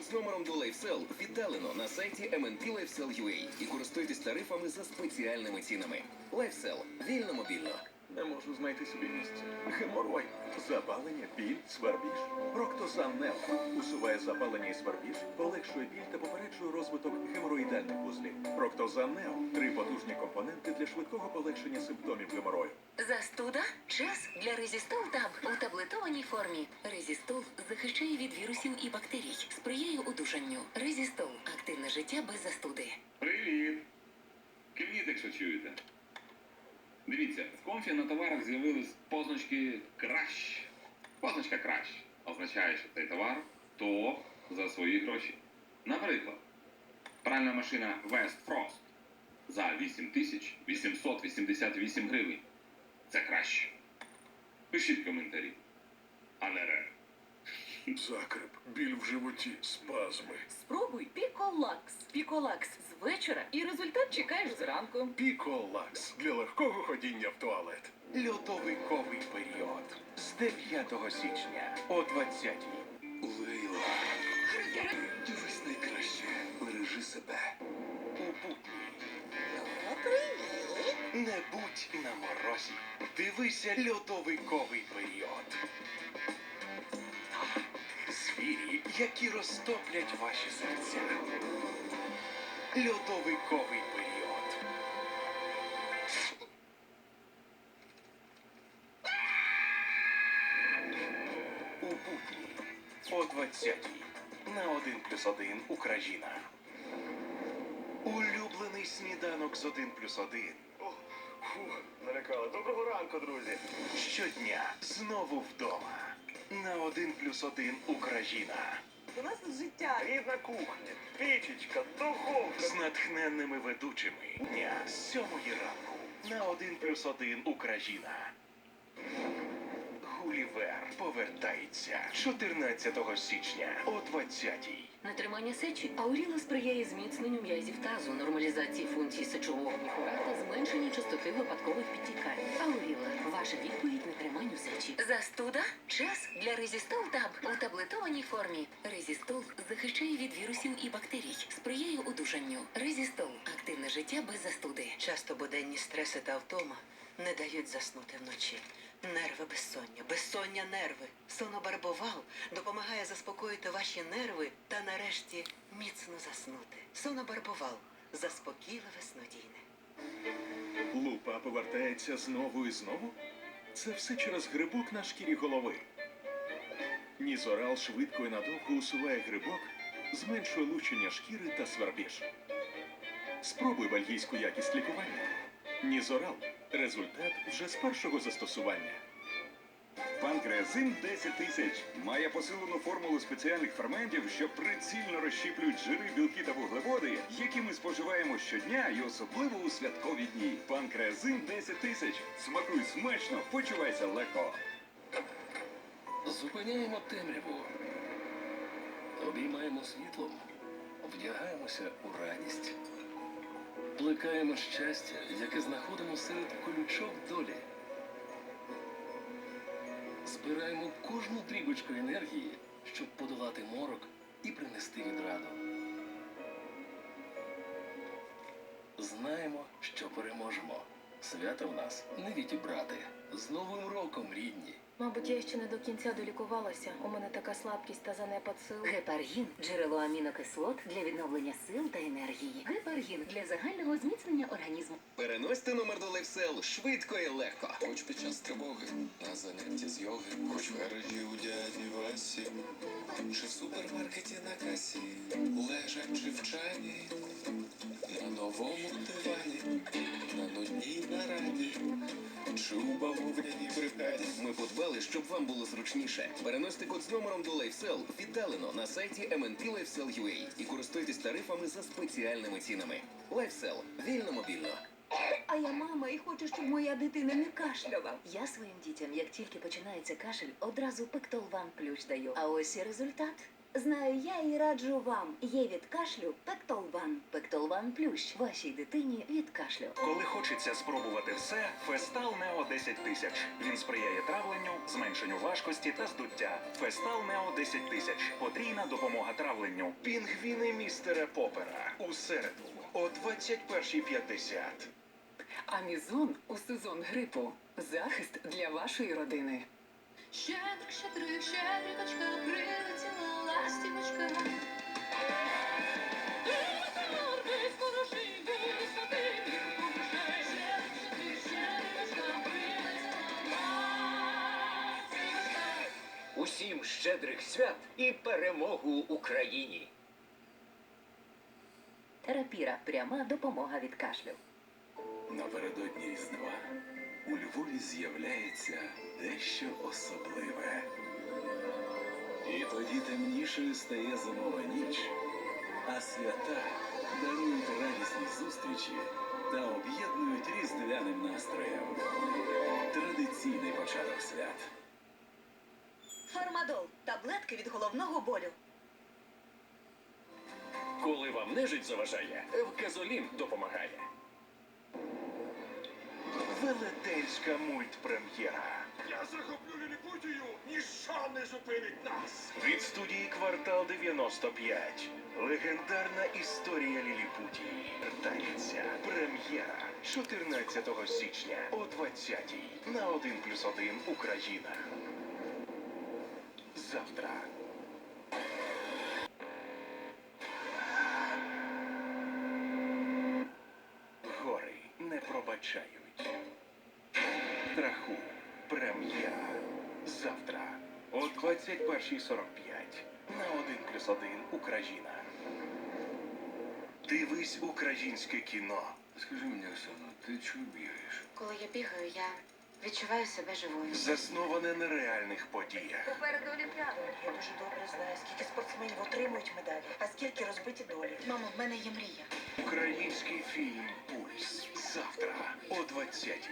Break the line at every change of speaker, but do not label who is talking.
код з номером до LifeSell віддалено на сайті MNP LifeSell.ua і користуйтесь тарифами за спеціальними цінами. LifeSell. Вільно мобільно.
Не можу знайти собі місця. Геморой, запалення, біль, свербіж. Проктозан Нел усуває запалення і свербіж, полегшує біль та попереджує розвиток геморроїдальних вузлів. Проктозан Нел три потужні компоненти для швидкого полегшення симптомів геморою.
Застуда? Час для Резістол Таб у таблетованій формі. Резістол захищає від вірусів і бактерій, сприяє одужанню. Резістол активне життя без застуди.
Привіт! Кивніть, якщо чуєте. Дивіться, в комфі на товарах з'явились позначки кращ. Позначка кращ означає, що цей товар топ за свої гроші. Наприклад, пральна машина West Frost за 8888 гривень. Це краще. Пишіть коментарі, а не ре.
Закреп, біль в животі, спазми.
Спробуй Піколакс. Піколакс з вечора і результат чекаєш зранку.
Піколакс для легкого ходіння в туалет. Льодовиковий період з 9 січня о 20 Лейла. Дивись найкраще. Бережи себе. У будні. Не будь на морозі. Дивися льодовиковий період. Звірі, які розтоплять ваші серця. Льодовиковий період. У будні о 20 на 1 плюс 1 Україна. Улюблений сніданок з 1 плюс 1.
Фу, налякали. Доброго ранку, друзі.
Щодня знову вдома. На один плюс один Україна.
У нас життя.
Рідна кухня, пічечка, духовка.
З натхненними ведучими. Дня з сьомої ранку. На один плюс один Україна. Гулівер повертається 14 січня о 20-й.
Нетримання сечі Ауріла сприяє зміцненню м'язів тазу, нормалізації функцій сечового міхура та зменшенню частоти випадкових підтікань. Ауріла ваша відповідь нетриманню сечі. Застуда? Час для Резістол Таб у таблетованій формі. Резістол захищає від вірусів і бактерій, сприяє одужанню. Резістол активне життя без застуди.
Часто буденні стреси та втома не дають заснути вночі. Нерви безсоння, безсоння нерви. Сонобарбовал допомагає заспокоїти ваші нерви та нарешті міцно заснути. Сонобарбовал заспокійливе снодійне.
Лупа повертається знову і знову? Це все через грибок на шкірі голови. Нізорал швидко і надовго усуває грибок, зменшує лучення шкіри та свербіж. Спробуй бельгійську якість лікування. Нізорал результат вже з першого застосування.
Панкреазин 10 тисяч має посилену формулу спеціальних ферментів, що прицільно розщіплюють жири, білки та вуглеводи, які ми споживаємо щодня і особливо у святкові дні. Панкреазин 10 тисяч. Смакуй смачно, почувайся легко.
Зупиняємо темряву, обіймаємо світлом, вдягаємося у радість, плекаємо щастя, яке знаходимо серед колючок долі. Збираємо кожну дрібочку енергії, щоб подолати морок і принести відраду. Знаємо, що переможемо. Свята в нас не відібрати. З Новим роком, рідні!
Мабуть, я ще не до кінця долікувалася. У мене така слабкість та занепад сил.
Гепаргін джерело амінокислот для відновлення сил та енергії. Гепаргін для загального зміцнення організму.
Переносьте номер до LifeSell швидко і легко.
Хоч під час тривоги, на занятті з йоги, хоч в у дяді Васі, чи в супермаркеті на касі, лежачи в чані, на новому дивані, на нудній нараді, чи у бавовняній бригаді.
Щоб вам було зручніше. Переносьте код з номером до LifeSell віддалено на сайті mntlifesell.ua і користуйтесь тарифами за спеціальними цінами. LifeSell. Вільно мобільно.
А я мама і хочу, щоб моя дитина не кашляла.
Я своїм дітям, як тільки починається кашель, одразу пектолван ключ даю. А ось і результат.
Знаю я і раджу вам. Є від кашлю Пектолван. Пектолван плющ вашій дитині від кашлю.
Коли хочеться спробувати все, Фестал Нео 10 тисяч. Він сприяє травленню, зменшенню важкості та здуття. Фестал Нео 10 тисяч. Потрійна допомога травленню.
Пінгвіни містера Попера у середу о 21.50.
Амізон у сезон грипу. Захист для вашої родини.
Щедрик, щедрик, щедрикочка, прилетіла
щедрих свят і перемогу Україні!
Терапіра пряма допомога від кашлю.
Напередодні Різдва у Львові з'являється дещо особливе. І тоді темнішою стає зимова ніч, а свята дарують радісні зустрічі та об'єднують різдвяним настроєм. Традиційний початок свят.
Фармадол таблетки від головного болю.
Коли вам нежить заважає, Евказолін допомагає.
Велетенська мультпрем'єра.
Я захоплю Ліліпутію, ніщо не зупинить нас.
Від студії Квартал 95. Легендарна історія Ліліпутії. Вертається. Прем'єра 14 січня о 20-й на 1 плюс 1 Україна. Завтра. Гори не пробачають. Страху. Прем'єра. Завтра о 21.45 на 1 плюс 1 Україна. Дивись українське кіно.
Скажи мені, Оксана, ти чого бігаєш?
Коли я бігаю, я відчуваю себе живою.
Засноване на реальних подіях.
Попереду олімпіади. Я дуже добре знаю, скільки спортсменів отримують медалі, а скільки розбиті долі.
Мамо, в мене є мрія.
Український фільм Пульс. Завтра о 20-й